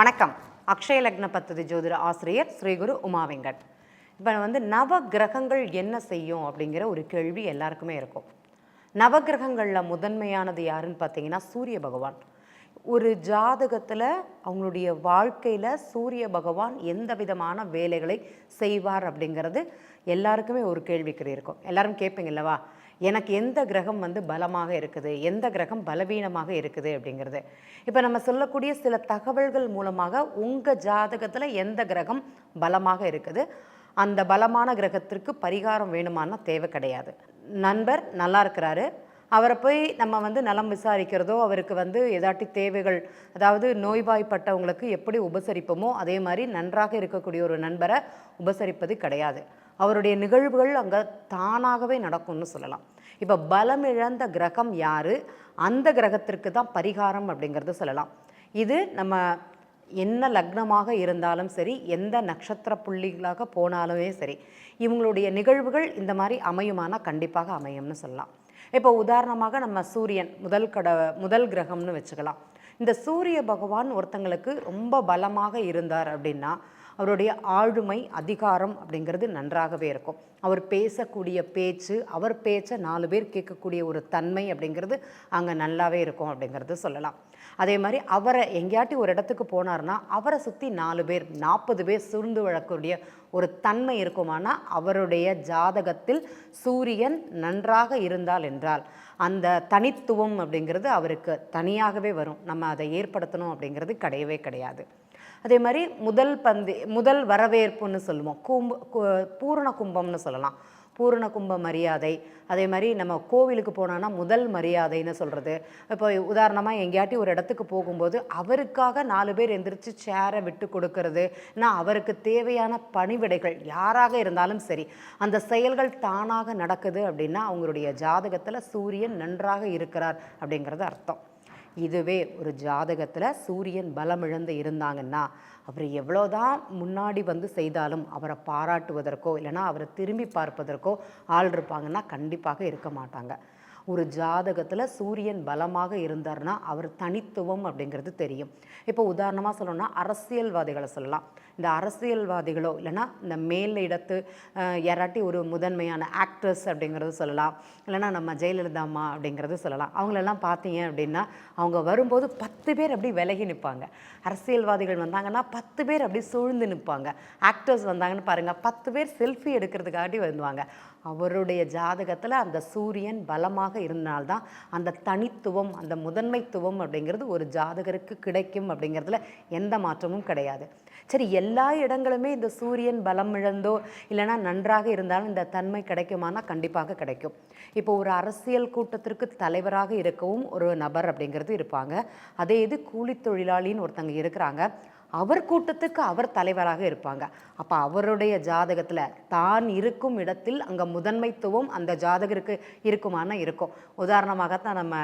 வணக்கம். அக்ஷய லக்ன பத்ததி ஜோதிட ஆசிரியர் ஸ்ரீகுரு உமா வெங்கட். இப்போ வந்து நவ கிரகங்கள் என்ன செய்யும் அப்படிங்கிற ஒரு கேள்வி எல்லாருக்குமே இருக்கும். நவகிரகங்களில் முதன்மையானது யாருன்னு பார்த்தீங்கன்னா சூரிய பகவான். ஒரு ஜாதகத்தில் அவங்களுடைய வாழ்க்கையில் சூரிய பகவான் எந்த விதமான வேலைகளை செய்வார் அப்படிங்கிறது எல்லாருக்குமே ஒரு கேள்விக்குறி இருக்கும். எல்லாரும் கேட்பீங்கல்லவா எனக்கு எந்த கிரகம் வந்து பலமாக இருக்குது? எந்த கிரகம் பலவீனமாக இருக்குது அப்படிங்கிறது. இப்போ நம்ம சொல்லக்கூடிய சில தகவல்கள் மூலமாக உங்கள் ஜாதகத்தில் எந்த கிரகம் பலமாக இருக்குது? அந்த பலமான கிரகத்திற்கு பரிகாரம் வேணுமானா தேவை கிடையாது. நண்பர் நல்லா இருக்கிறாரு. அவரை போய் நம்ம வந்து நலம் விசாரிக்கிறதோ அவருக்கு வந்து ஏதாட்டி தேவைகள் அதாவது நோய்வாய்ப்பட்டவங்களுக்கு எப்படி உபசரிப்போமோ அதே மாதிரி நன்றாக இருக்கக்கூடிய ஒரு நண்பரை உபசரிப்பது கிடையாது. அவருடைய நிகழ்வுகள் அங்கே தானாகவே நடக்கும்னு சொல்லலாம். இப்போ பலம் இழந்த கிரகம் யார்? அந்த கிரகத்திற்கு தான் பரிகாரம் அப்படிங்கிறது சொல்லலாம். இது நம்ம என்ன லக்னமாக இருந்தாலும் சரி எந்த நட்சத்திர புள்ளிகளாக போனாலுமே சரி இவங்களுடைய நிகழ்வுகள் இந்த மாதிரி அமையுமானா கண்டிப்பாக அமையும்னு சொல்லலாம். இப்போ உதாரணமாக நம்ம சூரியன் முதல் கட முதல் கிரகம்னு வச்சுக்கலாம். இந்த சூரிய பகவான் ஒருத்தங்களுக்கு ரொம்ப பலமாக இருந்தார் அப்படின்னா அவருடைய ஆளுமை அதிகாரம் அப்படிங்கிறது நன்றாகவே இருக்கும். அவர் பேசக்கூடிய பேச்சு அவர் பேச்சை நாலு பேர் கேட்கக்கூடிய ஒரு தன்மை அப்படிங்கிறது அங்கே நல்லாவே இருக்கும் அப்படிங்கிறது சொல்லலாம். அதே மாதிரி அவரை எங்கேயாட்டி ஒரு இடத்துக்கு போனார்னா அவரை சுற்றி நாலு பேர் நாற்பது பேர் சுருந்து வழக்கூடிய ஒரு தன்மை இருக்குமானா அவருடைய ஜாதகத்தில் சூரியன் நன்றாக இருந்தால் என்றால் அந்த தனித்துவம் அப்படிங்கிறது அவருக்கு தனியாகவே வரும். நம்ம அதை ஏற்படுத்தணும் அப்படிங்கிறது கிடையவே கிடையாது. அதே மாதிரி முதல் பந்தி முதல் வரவேற்புன்னு சொல்லுவோம். கும்ப பூரண கும்பம்னு சொல்லலாம். பூரண கும்ப மரியாதை. அதே மாதிரி நம்ம கோவிலுக்கு போனோன்னா முதல் மரியாதைன்னு சொல்கிறது இப்போ உதாரணமாக எங்கேயாட்டி ஒரு இடத்துக்கு போகும்போது அவருக்காக நாலு பேர் எந்திரிச்சு சேரை விட்டு கொடுக்கறது. ஏன்னா அவருக்கு தேவையான பணிவிடைகள் யாராக இருந்தாலும் சரி அந்த செயல்கள் தானாக நடக்குது அப்படின்னா அவங்களுடைய ஜாதகத்தில் சூரியன் நன்றாக இருக்கிறார் அப்படிங்கிறது அர்த்தம். இதுவே ஒரு ஜாதகத்தில் சூரியன் பலமிழந்து இருந்தாங்கன்னா அவர் எவ்வளோதான் முன்னாடி வந்து செய்தாலும் அவரை பாராட்டுவதற்கோ இல்லைன்னா அவரை திரும்பி பார்ப்பதற்கோ ஆள் இருப்பாங்கன்னா கண்டிப்பாக இருக்க மாட்டாங்க. ஒரு ஜாதகத்தில் சூரியன் பலமாக இருந்தார்னா அவர் தனித்துவம் அப்படிங்கிறது தெரியும். இப்போ உதாரணமாக சொல்லணும்னா அரசியல்வாதிகளை சொல்லலாம். இந்த அரசியல்வாதிகளோ இல்லைன்னா இந்த மேல் இடத்து யாராட்டி ஒரு முதன்மையான ஆக்ட்ரஸ் அப்படிங்கிறது சொல்லலாம். இல்லைன்னா நம்ம ஜெயலலிதா அம்மா அப்படிங்கிறது சொல்லலாம். அவங்களெல்லாம் பார்த்தீங்க அப்படின்னா அவங்க வரும்போது பத்து பேர் அப்படி விலகி நிற்பாங்க. அரசியல்வாதிகள் வந்தாங்கன்னா பத்து பேர் அப்படி சூழ்ந்து நிற்பாங்க. ஆக்டர்ஸ் வந்தாங்கன்னு பாருங்கள் பத்து பேர் செல்ஃபி எடுக்கிறதுக்காட்டி வந்துவாங்க அவருடைய ஜாதகத்தில் அந்த சூரியன் பலமாக இருந்தால்தான் அந்த தனித்துவம் அந்த முதன்மைத்துவம் அப்படிங்கிறது ஒரு ஜாதகருக்கு கிடைக்கும் அப்படிங்கிறதுல எந்த மாற்றமும் கிடையாது. சரி எல்லா இடங்களுமே இந்த சூரியன் பலம் இழந்தோ இல்லைன்னா நன்றாக இருந்தாலும் இந்த தன்மை கிடைக்குமானா கண்டிப்பாக கிடைக்கும். இப்போ ஒரு அரசியல் கூட்டத்திற்கு தலைவராக இருக்கவும் ஒரு நபர் அப்படிங்கிறது இருப்பாங்க. அதே இது கூலி தொழிலாளின்னு ஒருத்தங்க இருக்கிறாங்க. அவர் கூட்டத்துக்கு அவர் தலைவராக இருப்பாங்க. அப்போ அவருடைய ஜாதகத்தில் தான் இருக்கும் இடத்தில் அங்கே முதன்மைத்துவம் அந்த ஜாதகருக்கு இருக்குமானா இருக்கும். உதாரணமாகத்தான் நம்ம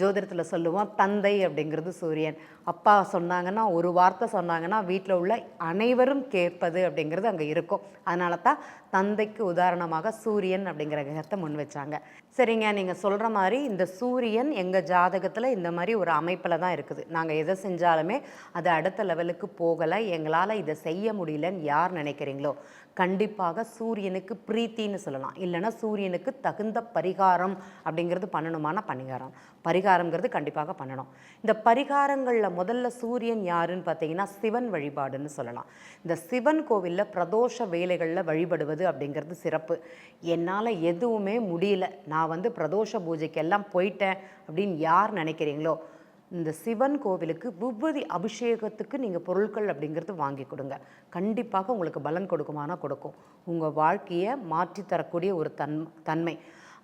ஜோதிடத்தில் சொல்லுவோம் தந்தை அப்படிங்கிறது சூரியன். அப்பா சொன்னாங்கன்னா ஒரு வார்த்தை சொன்னாங்கன்னா வீட்டில் உள்ள அனைவரும் கேட்பது அப்படிங்கிறது அங்கே இருக்கும். அதனால தான் தந்தைக்கு உதாரணமாக சூரியன் அப்படிங்கிற கிரகத்தை முன் வச்சாங்க. சரிங்க நீங்கள் சொல்கிற மாதிரி இந்த சூரியன் எங்கள் ஜாதகத்தில் இந்த மாதிரி ஒரு அமைப்பில் தான் இருக்குது. நாங்கள் எதை செஞ்சாலுமே அது அடுத்த லெவலுக்கு போகலை எங்களால் இதை செய்ய முடியலன்னு யார் நினைக்கிறீங்களோ? கண்டிப்பாக சூரியனுக்கு பிரீத்தின்னு சொல்லலாம். இல்லைன்னா சூரியனுக்கு தகுந்த பரிகாரம் அப்படிங்கிறது பண்ணணுமான பரிகாரம். பரிகாரங்கிறது கண்டிப்பாக பண்ணணும். இந்த பரிகாரங்களில் முதல்ல சூரியன் யாருன்னு பார்த்தீங்கன்னா சிவன் வழிபாடுன்னு சொல்லலாம். இந்த சிவன் கோவிலில் பிரதோஷ வேலைகளில் வழிபடுவது அப்படிங்கிறது சிறப்பு. என்னால் எதுவுமே முடியல. நான் நான் வந்து பிரதோஷ பூஜைக்கெல்லாம் போயிட்டேன் அப்படின்னு யார் நினைக்கிறீங்களோ இந்த சிவன் கோவிலுக்கு விபூதி அபிஷேகத்துக்கு நீங்கள் பொருட்கள் அப்படிங்கிறது வாங்கி கொடுங்க. கண்டிப்பாக உங்களுக்கு பலன் கொடுக்குமானா கொடுக்கும். உங்கள் வாழ்க்கையை மாற்றி தரக்கூடிய ஒரு தன் தன்மை.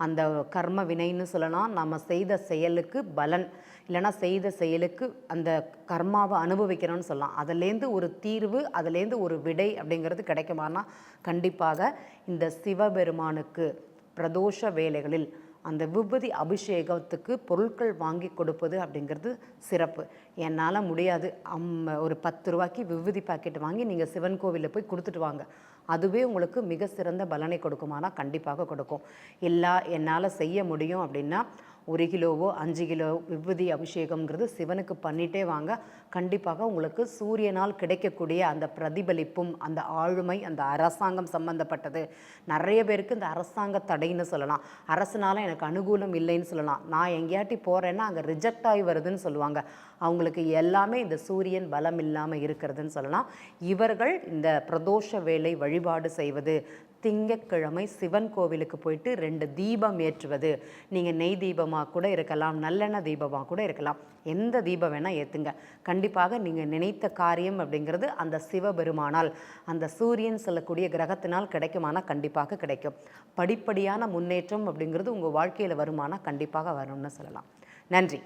அந்த கர்ம வினைன்னு சொல்லலாம் நம்ம செய்த செயலுக்கு பலன். இல்லைன்னா செய்த செயலுக்கு அந்த கர்மாவை அனுபவிக்கிறோம்னு சொல்லலாம். அதுலேருந்து ஒரு தீர்வு அதுலேருந்து ஒரு விடை அப்படிங்கிறது கிடைக்குமானா கண்டிப்பாக இந்த சிவபெருமானுக்கு பிரதோஷ வேலைகளில் அந்த விபதி அபிஷேகத்துக்கு பொருட்கள் வாங்கி கொடுப்பது அப்படிங்கிறது சிறப்பு. என்னால் முடியாது. அம் ஒரு பத்து ரூபாய்க்கு விபூதி பாக்கெட் வாங்கி நீங்கள் சிவன் கோவிலில் போய் கொடுத்துட்டு வாங்க. அதுவே உங்களுக்கு மிக சிறந்த பலனை கொடுக்குமானா கண்டிப்பாக கொடுக்கும். எல்லா என்னால் செய்ய முடியும் அப்படின்னா ஒரு கிலோவோ அஞ்சு கிலோ விபூதி அபிஷேகம்ங்கிறது சிவனுக்கு பண்ணிட்டே வாங்க. கண்டிப்பாக உங்களுக்கு சூரியனால் கிடைக்கக்கூடிய அந்த பிரதிபலிப்பும் அந்த ஆளுமை அந்த அரசாங்கம் சம்பந்தப்பட்டது. நிறைய பேருக்கு இந்த அரசாங்க தடைன்னு சொல்லலாம். அரசனால் எனக்கு அனுகூலம் இல்லைன்னு சொல்லலாம். நான் எங்கேயாட்டி போகிறேன்னா அங்கே ரிஜெக்ட் ஆகி வருதுன்னு சொல்லுவாங்க. அவங்களுக்கு எல்லாமே இந்த சூரியன் பலம் இல்லாமல் இருக்கிறதுன்னு சொல்லலாம். இவர்கள் இந்த பிரதோஷ வேலை வழிபாடு செய்வது திங்கட்கிழமை சிவன் கோவிலுக்கு போயிட்டு ரெண்டு தீபம் ஏற்றுவது. நீங்கள் நெய் தீபமாக கூட இருக்கலாம் நல்லெண்ணெய் தீபமாக கூட இருக்கலாம். எந்த தீபம் வேணால் ஏற்றுங்க கண்டிப்பாக நீங்கள் நினைத்த காரியம் அப்படிங்கிறது அந்த சிவபெருமானால் அந்த சூரியன் சொல்லக்கூடிய கிரகத்தினால் கிடைக்குமானா கண்டிப்பாக கிடைக்கும். படிப்படியான முன்னேற்றம் அப்படிங்கிறது உங்கள் வாழ்க்கையில் வருமானா கண்டிப்பாக வரும்னு சொல்லலாம். நன்றி.